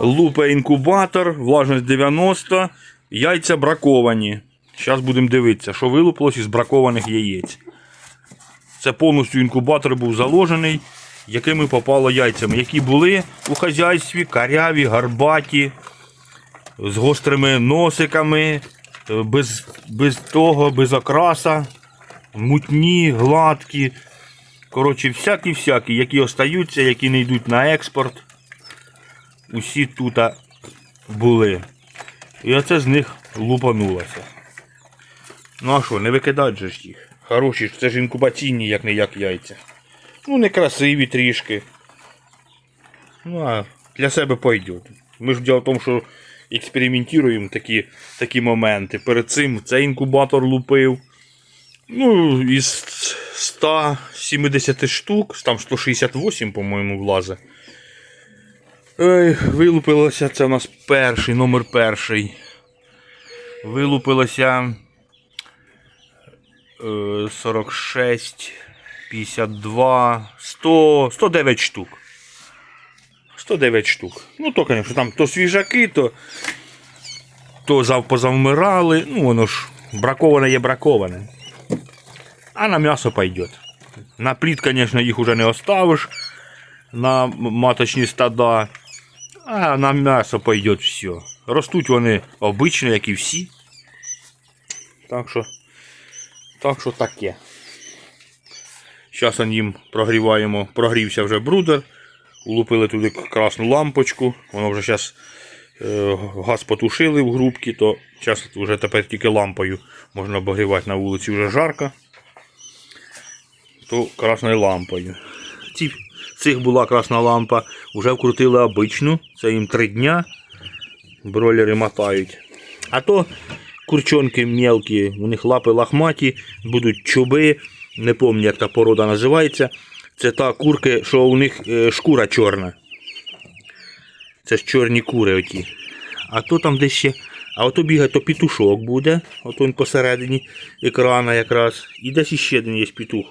Лупа інкубатор, влажність 90, яйця браковані. Зараз будемо дивитися, що вилупилось із бракованих яєць. Це повністю інкубатор був заложений, якими попало яйцями, які були у хазяйстві, каряві, гарбаті, з гострими носиками, е, без, без того, без окраса, мутні, гладкі. Коротше, всякі-всякі, які остаються, які не йдуть на експорт усі тут були. І оце з них лупанулося. Ну а що, не викидать же ж їх. Хороші ж, це ж інкубаційні, як не як яйця. Ну, не красиві трішки. Ну, а для себе пойдет. Ми ж діло в тому, що експериментуємо такі, такі моменти. Перед цим цей інкубатор лупив. Ну, із 170 штук, там 168, по-моєму, влазить. Ой, вилупилося, це у нас перший, номер перший. Вилупилося е, 46, 52, 100, 109 штук. 109 штук. Ну, то, звісно, там то свіжаки, то, то зав- позавмирали. Ну, воно ж браковане є браковане. А на м'ясо пойдет. На плід, звісно, їх уже не оставиш на маточні стада. А на м'ясо пойдет все. Ростуть вони обично, як і всі. Так що, так що таке. Зараз їм прогріваємо, прогрівся вже брудер. Улупили туди красну лампочку. Воно вже зараз е, газ потушили в грубки, то зараз вже тепер тільки лампою можна обогрівати на вулиці вже жарко. То красною лампою. Ці, цих була красна лампа, вже вкрутили обичну, це їм три дня. Бройлери мотають. А то курчонки мелкі, у них лапи лахматі, будуть чуби, не пам'ятаю, як та порода називається. Це та курки, що у них е, шкура чорна. Це ж чорні кури оті. А то там десь ще. А ото бігає, то петушок буде, ото він посередині екрана якраз. І десь іще один є петух.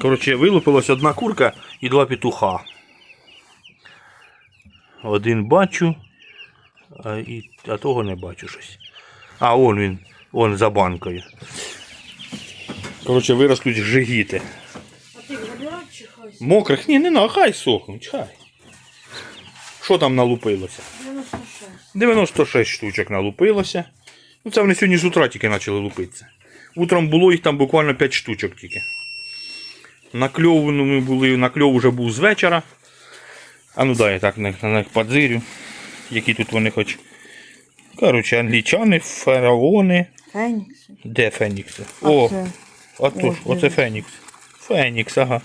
Коротше, вилупилась одна курка і два петуха. Один бачу, а, і, а того не бачу щось. А, он він, он за банкою. Коротше, виростуть жигіти. А ти вибирав чи хай? Мокрих? Ні, не на, хай сохнуть, хай. Що там налупилося? 96. 96 штучок налупилося. Ну це вони сьогодні з утра тільки почали лупитися. Утром було їх там буквально 5 штучок тільки. Накльов ну, були, накльов вже був з вечора. А ну дай я так на, на них подзирю. Які тут вони хоч. Коротше, англічани, фараони. Фенікс. Де Фенікси? О, це? а то ж, оце Фенікс. Фенікс, ага.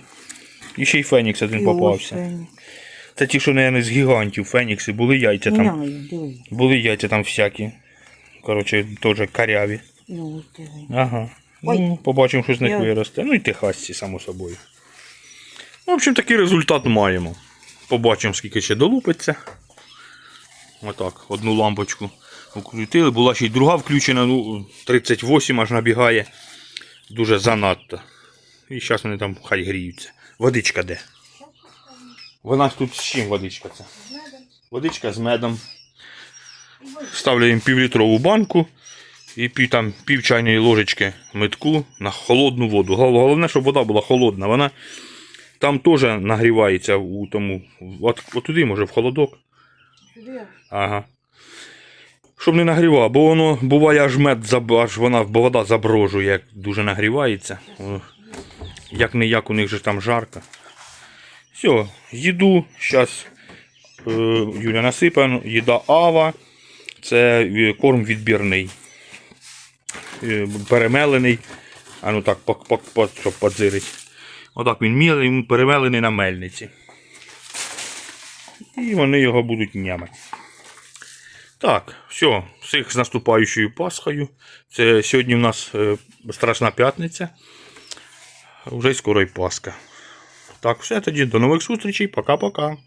І ще й Фенікс один І попався. Фенікс. Це ті, що, мабуть, з гігантів Фенікси, були яйця там. Були яйця там всякі. Коротше, теж каряві. Ну. Ага. Ой. Ну, побачимо, що з них Я- виросте. Ну і техасці, само собою. Ну, в общем, такий результат маємо. Побачимо, скільки ще долупиться. Отак, одну лампочку вкрутили. Була ще й друга включена, ну, 38 аж набігає. Дуже занадто. І зараз вони там хай гріються. Водичка де? Вона тут з чим водичка це? Водичка з медом. Ставлю їм півлітрову банку і пів, там, пів чайної ложечки метку на холодну воду. Головне, щоб вода була холодна. Вона там теж нагрівається у тому. От, от туди, може, в холодок. Ага. Щоб не нагрівало, бо воно буває аж мед, аж вона бо вода заброжує, як дуже нагрівається. Як не як у них же там жарко. Все, їду. Зараз е, Юля насипана, їда Ава. Це е, корм відбірний. Е, перемелений. А ну так, пок, пок, пок, щоб подзирить. Отак він мілий, він перемелений на мельниці. І вони його будуть нямати. Так, все, всіх з наступаючою Пасхою. Це сьогодні в нас е, Страсна п'ятниця. Вже скоро й Пасха. Так, все тоді, до нових зустрічей. Пока-пока.